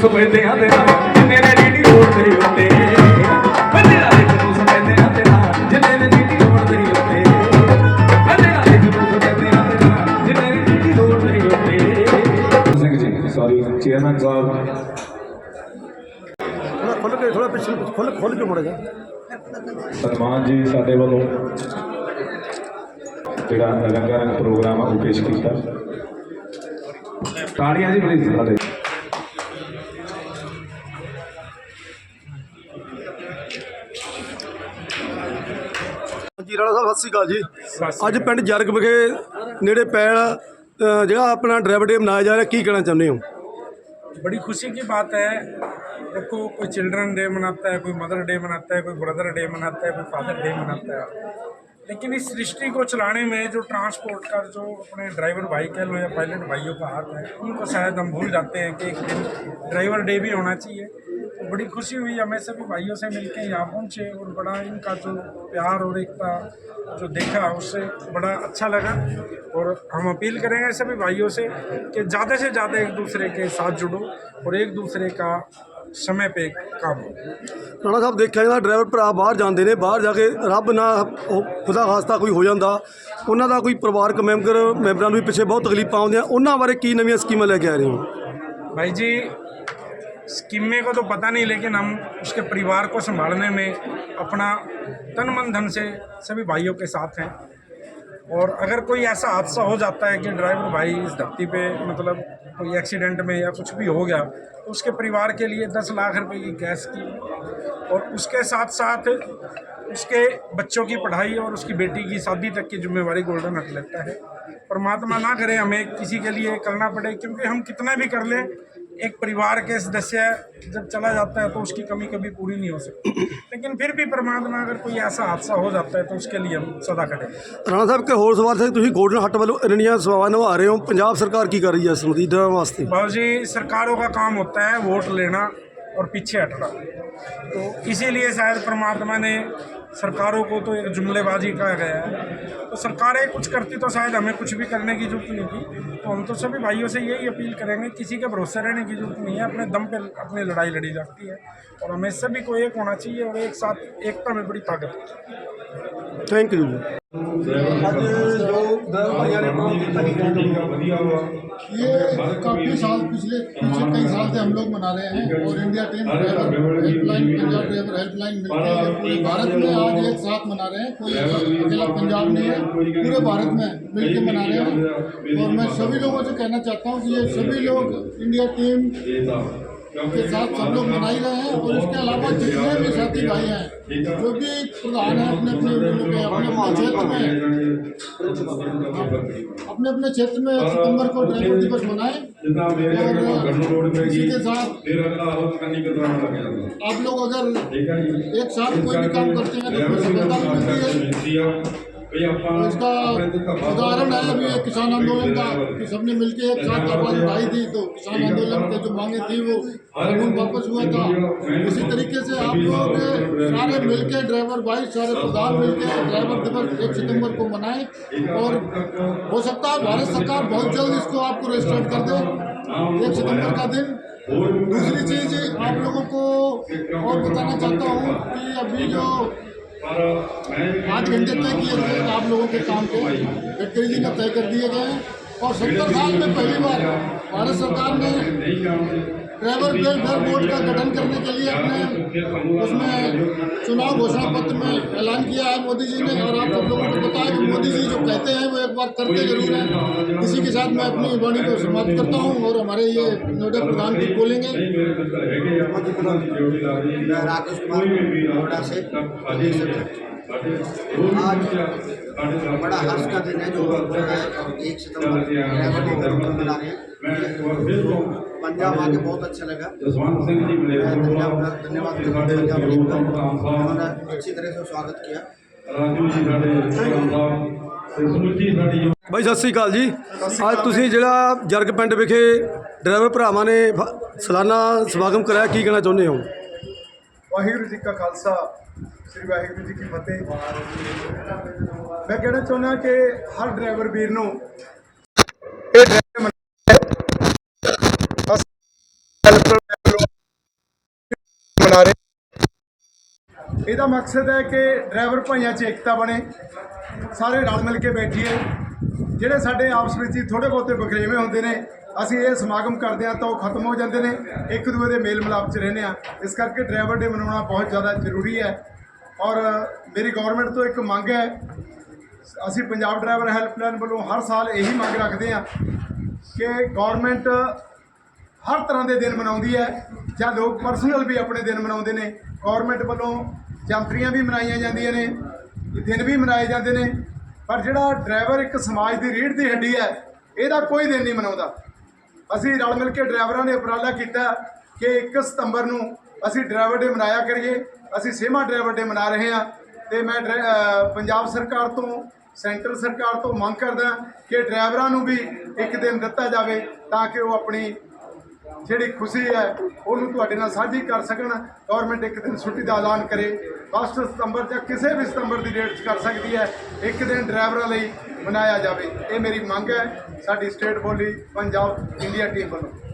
ਦੇ ਨਾਂ ਜਿੰਨੇ ਨੇ ਡੀਡੀ ਰੋਡ ਤੇ ਉੱਤੇ ਬੰਦੇਰਾ ਲਿਖ ਦੋ ਸਫੈਦਿਆਂ ਦੇ ਨਾਂ ਜਿੰਨੇ ਨੇ ਡੀਡੀ ਰੋਡ ਤੇ ਉੱਤੇ ਬੰਦੇਰਾ ਲਿਖ ਦੋ ਸਫੈਦਿਆਂ ਦੇ ਨਾਂ ਜਿੰਨੇ ਨੇ ਡੀਡੀ ਰੋਡ ਤੇ ਉੱਤੇ। ਸਿੰਘ ਜੀ ਸੌਰੀ ਚੇਅਰਮੈਨ ਸਾਹਿਬ। ਥੋੜਾ ਖੁੱਲ ਕੇ ਥੋੜਾ ਪਿੱਛੇ ਨੂੰ ਖੁੱਲ ਖੁੱਲ ਕੇ ਮੁੜ ਜਾ। ਸਨਮਾਨ ਜੀ ਸਾਡੇ ਵੱਲੋਂ ਜਿਹੜਾ ਰੰਗਾ ਰੰਗ ਪ੍ਰੋਗਰਾਮ ਆ ਉਹ ਪੇਸ਼ ਕੀਤਾ। ਤਾੜੀਆਂ ਜੀ ਪਲੀਜ਼ ਸਾਡੇ। ਜੀ ਰਾਣਾ ਸਾਹਿਬ ਸਤਿ ਸ਼੍ਰੀ ਅਕਾਲ ਜੀ ਅੱਜ ਪਿੰਡ ਜਰਗ ਵਿਖੇ ਨੇੜੇ ਪੈਲ ਅ, ਜਿਹੜਾ ਆਪਣਾ ਡਰਾਈਵਰ ਡੇ ਮਨਾਇਆ ਜਾ ਰਿਹਾ ਕੀ ਕਹਿਣਾ ਚਾਹੁੰਦੇ ਹੋ बड़ी खुशी की बात है देखो कोई चिल्ड्रन डे मनाता है कोई मदर डे मनाता है कोई ब्रदर डे मनाता है कोई फादर डे मनाता है लेकिन इस सृष्टि को चलाने में जो ट्रांसपोर्ट का जो अपने ड्राइवर भाई कह लो या पायलट भाइयों का हाथ है उनको शायद हम भूल जाते हैं कि एक दिन ड्राइवर डे भी होना चाहिए तो बड़ी खुशी हुई हमें सभी भाइयों से मिलके यहाँ पहुँचे और बड़ा इनका जो प्यार और एकता जो देखा उससे बड़ा अच्छा लगा और हम अपील करेंगे सभी भाइयों से कि ज़्यादा से ज़्यादा एक दूसरे के साथ जुड़ो और एक दूसरे का समय पे काम हो ਰਾਣਾ ਸਾਹਿਬ ਦੇਖਿਆ ਜਾਂਦਾ ਡਰਾਈਵਰ ਭਰਾ ਬਾਹਰ ਜਾਂਦੇ ਨੇ ਬਾਹਰ ਜਾ ਕੇ ਰੱਬ ਨਾ ਉਹ ਖੁਦਾ ਖਾਸਤਾ ਕੋਈ ਹੋ ਜਾਂਦਾ ਉਹਨਾਂ ਦਾ ਕੋਈ ਪਰਿਵਾਰਕ ਮੈਂਬਰ ਮੈਂਬਰਾਂ ਨੂੰ ਵੀ ਪਿੱਛੇ ਬਹੁਤ ਤਕਲੀਫਾਂ ਆਉਂਦੀਆਂ ਉਹਨਾਂ ਬਾਰੇ ਕੀ ਨਵੀਆਂ ਸਕੀਮਾਂ ਲੈ ਕੇ ਆ ਰਹੇ ਹੋ भाई जी स्कीमें को तो पता नहीं, लेकिन हम उसके परिवार को संभालने में अपना तन मन धन से सभी भाइयों के साथ हैं। और अगर कोई ऐसा हादसा हो जाता है कि ड्राइवर भाई इस धरती पे मतलब कोई एक्सीडेंट में या कुछ भी हो गया तो उसके परिवार के लिए दस लाख रुपए की गैस की और उसके साथ साथ उसके बच्चों की पढ़ाई और उसकी बेटी की शादी तक की जिम्मेवारी गोल्डन हट लेता है। परमात्मा ना करे हमें किसी के लिए करना पड़े, क्योंकि हम कितना भी कर लें एक परिवार के सदस्य जब चला जाता है तो उसकी कमी कभी पूरी नहीं हो सकती लेकिन फिर भी परमात्मा अगर कोई ऐसा हादसा हो जाता है तो उसके लिए हम सदा खड़े हैं। ਰਾਣਾ ਸਾਹਿਬ ਕਿ ਹੋਰ ਸਵਾਲ ਸੀ ਤੁਸੀਂ ਗੋਲਡਨ ਹੱਟ ਵੱਲੋਂ ਇੰਨੀਆਂ ਸੇਵਾਵਾਂ ਨਿਭਾ ਰਹੇ ਹੋ ਪੰਜਾਬ ਸਰਕਾਰ ਕੀ ਕਰ ਰਹੀ ਹੈ ਇਸ ਸੰਬੰਧੀ ਡਰਾਈਵਰ ਵਾਸਤੇ बाबू जी सरकारों का काम होता है वोट लेना और पीछे हटना तो इसीलिए शायद परमात्मा ने सरकारों को तो एक जुमलेबाजी कहा गया है। तो सरकारें कुछ करती तो शायद हमें कुछ भी करने की ज़रूरत नहीं थी। तो हम तो सभी भाइयों से यही अपील करेंगे, किसी के भरोसे रहने की ज़रूरत नहीं है, अपने दम पे अपनी लड़ाई लड़ी जाती है। और हमें सभी को एक होना चाहिए और एक साथ, एकता में बड़ी ताकत ਥੈਂਕ ਯੂ ਜੀ ਅੱਜ ਜੋ ਡਰਾਈਵਰ ਭਾਈਆਂ ਨੇ ਪ੍ਰੋਗਰਾਮ ਕੀਤਾ ਕੀ ये काफी साल पिछले पीछे कई साल से हम लोग मना रहे हैं और India team driver helpline Punjab driver helpline मिलती है पूरे भारत में आज एक साथ मना रहे हैं कोई अकेला पंजाब नहीं है पूरे भारत में मिलकर मना रहे हैं और मैं सभी लोगों से कहना चाहता हूँ कि ये सभी लोग इंडिया टीम के साथ सब लोग मना ही रहे हैं और इसके अलावा जितने भी साथी भाई हैं, जो भी प्रधान हैं अपने अपने अपने क्षेत्र में, अपने अपने क्षेत्र में सितंबर को ड्राइवर दिवस मनाए इसी के साथ आप लोग अगर एक साथ कोई भी काम करते हैं तो है। तो उदाहरण है। अभी किसान आंदोलन का कि सबने मिलकर एक साथ आवाज़ उठाई थी तो किसान आंदोलन के जो मांगे थी वो कानून वापस हुआ था। इसी तरीके से आप लोग सारे मिलकर ड्राइवर भाई सारे प्रधान मिलकर ड्राइवर दिवस एक सितंबर को मनाएँ और हो सकता है भारत सरकार बहुत जल्द इसको आपको रजिस्टर्ड कर दे। एक सितंबर का दिन। दूसरी चीज़ आप लोगों को और बताना चाहता हूँ कि अभी जो पाँच घंटे तय किए गए हैं आप लोगों के काम को गडकरी जी ने तय कर दिए गए हैं और सत्तर साल में पहली बार भारत सरकार ने ड्राइवर वेलफेयर बोर्ड का गठन करने के लिए अपने उसमें चुनाव घोषणा पत्र में ऐलान किया है मोदी जी ने और आप सब लोगों को पता है कि मोदी जी जो कहते हैं वो एक बार करते ज़रूर हैं। इसी के साथ मैं अपनी वाणी को समाप्त करता हूँ और हमारे ये नोडा प्रधान कुछ बोलेंगे। मैं राकेश कुमार नोएडा से प्रदेश अध्यक्ष। आज बड़ा हर्ष का दिन है जो जो है एक हम मना रहे हैं। पंजाब आके बहुत अच्छा लगा मैं पंजाब का धन्यवाद करता हूं पंजाब टीम का उन्होंने अच्छी तरह से स्वागत किया ਬਾਈ ਸਤਿ ਸ੍ਰੀ ਅਕਾਲ ਜੀ ਅੱਜ ਤੁਸੀਂ ਜਿਹੜਾ ਜਰਗ ਪਿੰਡ ਵਿਖੇ ਡਰਾਈਵਰ ਭਰਾਵਾਂ ਨੇ ਫ- ਸਾਲਾਨਾ ਸਮਾਗਮ ਕਰਾਇਆ ਕੀ ਕਹਿਣਾ ਚਾਹੁੰਦੇ ਹੋ ਵਾਹਿਗੁਰੂ ਜੀ ਕਾ ਖਾਲਸਾ ਸ੍ਰੀ ਵਾਹਿਗੁਰੂ ਜੀ ਕੀ ਫਤਿਹ ਮੈਂ ਕਹਿਣਾ ਚਾਹੁੰਦਾ ਕਿ ਹਰ ਡਰਾਈਵਰ ਵੀਰ ਨੂੰ ਇਹ ਇਹਦਾ ਮਕਸਦ ਹੈ ਕਿ ਡਰਾਈਵਰ ਭਾਈਆਂ 'ਚ ਏਕਤਾ ਬਣੇ, ਸਾਰੇ ਰਲ ਮਿਲ ਕੇ ਬੈਠੀਏ। ਜਿਹੜੇ ਸਾਡੇ ਆਪਸ ਵਿੱਚ ਹੀ ਥੋੜੇ ਬਹੁਤੇ ਬਖਰੇਵੇਂ ਹੁੰਦੇ ਨੇ, ਅਸੀਂ ਇਹ ਸਮਾਗਮ ਕਰਦੇ ਹਾਂ ਤਾਂ ਉਹ ਖਤਮ ਹੋ ਜਾਂਦੇ ਨੇ, ਇੱਕ ਦੂਏ ਦੇ ਮੇਲ ਮਿਲਾਪ 'ਚ ਰਹਿੰਦੇ ਆ ਇਸ ਕਰਕੇ ਡਰਾਈਵਰ ਡੇ ਮਨਾਉਣਾ ਬਹੁਤ ਜ਼ਿਆਦਾ ਜ਼ਰੂਰੀ ਹੈ। ਔਰ ਮੇਰੀ ਗਵਰਨਮੈਂਟ ਤੋਂ ਇੱਕ ਮੰਗ ਹੈ, ਅਸੀਂ ਪੰਜਾਬ ਡਰਾਈਵਰ ਹੈਲਪਲਾਈਨ ਵੱਲੋਂ ਹਰ ਸਾਲ ਇਹੀ ਮੰਗ ਰੱਖਦੇ ਹਾਂ ਕਿ ਗਵਰਨਮੈਂਟ ਹਰ ਤਰ੍ਹਾਂ ਦੇ ਦਿਨ ਮਨਾਉਂਦੀ ਹੈ, ਜਾਂ ਲੋਕ ਪਰਸਨਲ ਵੀ ਆਪਣੇ ਦਿਨ ਮਨਾਉਂਦੇ ਨੇ। ਗਵਰਨਮੈਂਟ ਵੱਲੋਂ ਜੰਤਰੀਆਂ ਵੀ ਮਨਾਈਆਂ ਜਾਂਦੀਆਂ ਨੇ, ਦਿਨ ਵੀ ਮਨਾਏ ਜਾਂਦੇ ਨੇ, ਪਰ ਜਿਹੜਾ ਡਰਾਈਵਰ ਇੱਕ ਸਮਾਜ ਦੀ ਰੀੜ ਦੀ ਹੱਡੀ ਹੈ, ਇਹਦਾ ਕੋਈ ਦਿਨ ਨਹੀਂ ਮਨਾਉਂਦਾ। ਅਸੀਂ ਰਲ ਮਿਲ ਕੇ ਡਰਾਈਵਰਾਂ ਨੇ ਉਪਰਾਲਾ ਕੀਤਾ ਕਿ 1 ਸਤੰਬਰ ਨੂੰ ਅਸੀਂ ਡਰਾਈਵਰ ਡੇ ਮਨਾਇਆ ਕਰੀਏ, ਅਸੀਂ ਸੇਮਾ ਡਰਾਈਵਰ ਡੇ ਮਨਾ ਰਹੇ ਹਾਂ ਤੇ ਮੈਂ ਡਰਾ- ਪੰਜਾਬ ਸਰਕਾਰ ਤੋਂ, ਸੈਂਟਰ ਸਰਕਾਰ ਤੋਂ ਮੰਗ ਕਰਦਾ ਕਿ ਡਰਾਈਵਰਾਂ ਨੂੰ ਵੀ ਇੱਕ ਦਿਨ ਦਿੱਤਾ ਜਾਵੇ ਤਾਂ ਕਿ ਉਹ ਆਪਣੀ ਜਿਹੜੀ ਖੁਸ਼ੀ ਹੈ, ਉਹਨੂੰ ਤੁਹਾਡੇ ਨਾਲ ਸਾਂਝੀ ਕਰ ਸਕਣ। ਗਵਰਨਮੈਂਟ ਇੱਕ ਦਿਨ ਛੁੱਟੀ ਦਾ ਐਲਾਨ ਕਰੇ। 1 ਸਤੰਬਰ ਜਾਂ ਕਿਸੇ ਵੀ ਸਤੰਬਰ ਦੀ ਡੇਟ 'ਚ ਕਰ ਸਕਦੀ ਹੈ। ਇੱਕ ਦਿਨ ਡਰਾਈਵਰਾਂ ਲਈ ਮਨਾਇਆ ਜਾਵੇ। ਇਹ ਮੇਰੀ ਮੰਗ ਹੈ। ਸਾਡੀ ਸਟੇਟ ਬੋਲੀ, ਪੰਜਾਬ ਇੰਡੀਆ ਟੀਮ ਵੱਲੋਂ।